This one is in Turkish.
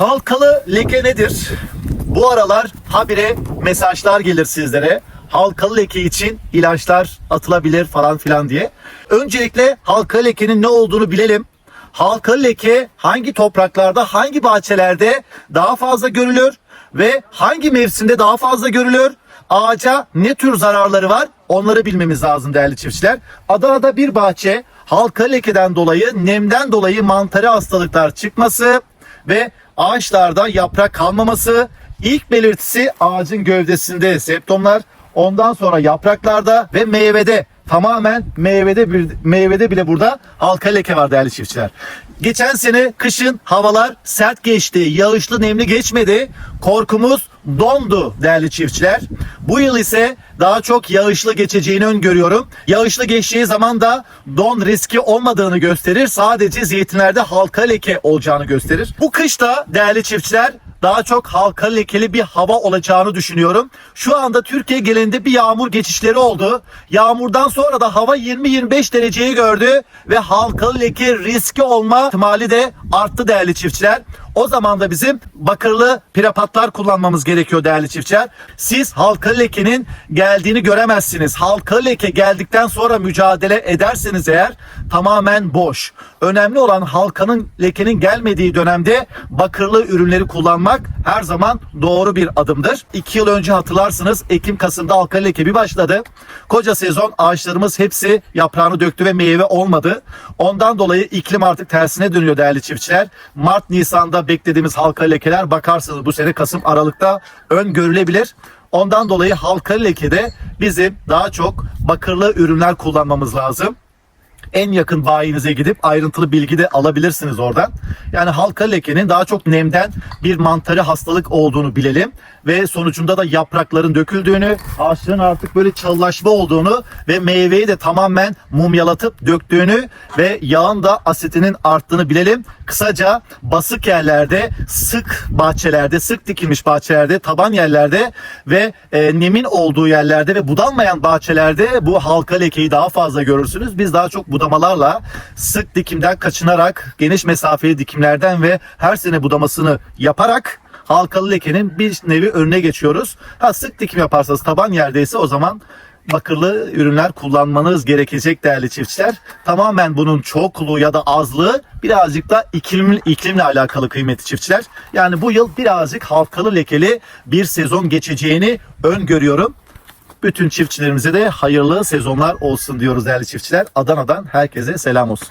Halkalı leke nedir? Bu aralar habire mesajlar gelir sizlere. Halkalı leke için ilaçlar atılabilir falan filan diye. Öncelikle halkalı lekenin ne olduğunu bilelim. Halkalı leke hangi topraklarda, hangi bahçelerde daha fazla görülür ve hangi mevsimde daha fazla görülür? Ağaca ne tür zararları var? Onları bilmemiz lazım değerli çiftçiler. Adana'da bir bahçe halka lekeden dolayı, nemden dolayı mantarı hastalıklar çıkması ve ağaçlarda yaprak kalmaması. İlk belirtisi ağacın gövdesinde septomlar, ondan sonra yapraklarda ve meyvede tamamen meyvede bir, meyvede bile burada halka leke var değerli çiftçiler. Geçen sene kışın havalar sert geçti, yağışlı nemli geçmedi. Korkumuz dondu değerli çiftçiler. Bu yıl ise daha çok yağışlı geçeceğini öngörüyorum. Yağışlı geçtiği zaman da don riski olmadığını gösterir. Sadece zeytinlerde halka leke olacağını gösterir. Bu kışta değerli çiftçiler daha çok halka lekeli bir hava olacağını düşünüyorum. Şu anda Türkiye genelinde bir yağmur geçişleri oldu. Yağmurdan sonra da hava 20-25 dereceyi gördü ve halkalı leke riski olma ihtimali de arttı değerli çiftçiler. O zaman da bizim bakırlı prepatlar kullanmamız gerekiyor değerli çiftçiler. Siz halkalı lekenin geldiğini göremezsiniz. Halkalı leke geldikten sonra mücadele ederseniz eğer tamamen boş. Önemli olan halkanın lekenin gelmediği dönemde bakırlı ürünleri kullanmak her zaman doğru bir adımdır. 2 yıl önce hatırlarsınız Ekim Kasım'da halkalı leke bir başladı. Koca sezon ağaçlarımız hepsi yaprağını döktü ve meyve olmadı. Ondan dolayı iklim artık tersine dönüyor değerli çiftçiler. Mart Nisan'da beklediğimiz halka lekeler bakarsınız bu sene Kasım Aralık'ta öngörülebilir. Ondan dolayı halka lekede bizim daha çok bakırlı ürünler kullanmamız lazım en yakın bayinize gidip ayrıntılı bilgi de alabilirsiniz oradan. Yani halka lekenin daha çok nemden bir mantarı hastalık olduğunu bilelim ve sonucunda da yaprakların döküldüğünü, ağaçların artık böyle çallaşma olduğunu ve meyveyi de tamamen mumyalatıp döktüğünü ve yağın da asitinin arttığını bilelim. Kısaca basık yerlerde, sık bahçelerde, sık dikilmiş bahçelerde, taban yerlerde ve e, nemin olduğu yerlerde ve budanmayan bahçelerde bu halka lekeyi daha fazla görürsünüz. Biz daha çok budamalarla sık dikimden kaçınarak geniş mesafeli dikimlerden ve her sene budamasını yaparak halkalı lekenin bir nevi önüne geçiyoruz. Ha sık dikim yaparsanız taban yerdeyse o zaman bakırlı ürünler kullanmanız gerekecek değerli çiftçiler. Tamamen bunun çokluğu ya da azlığı birazcık da iklim, iklimle alakalı kıymetli çiftçiler. Yani bu yıl birazcık halkalı lekeli bir sezon geçeceğini öngörüyorum. Bütün çiftçilerimize de hayırlı sezonlar olsun diyoruz değerli çiftçiler. Adana'dan herkese selam olsun.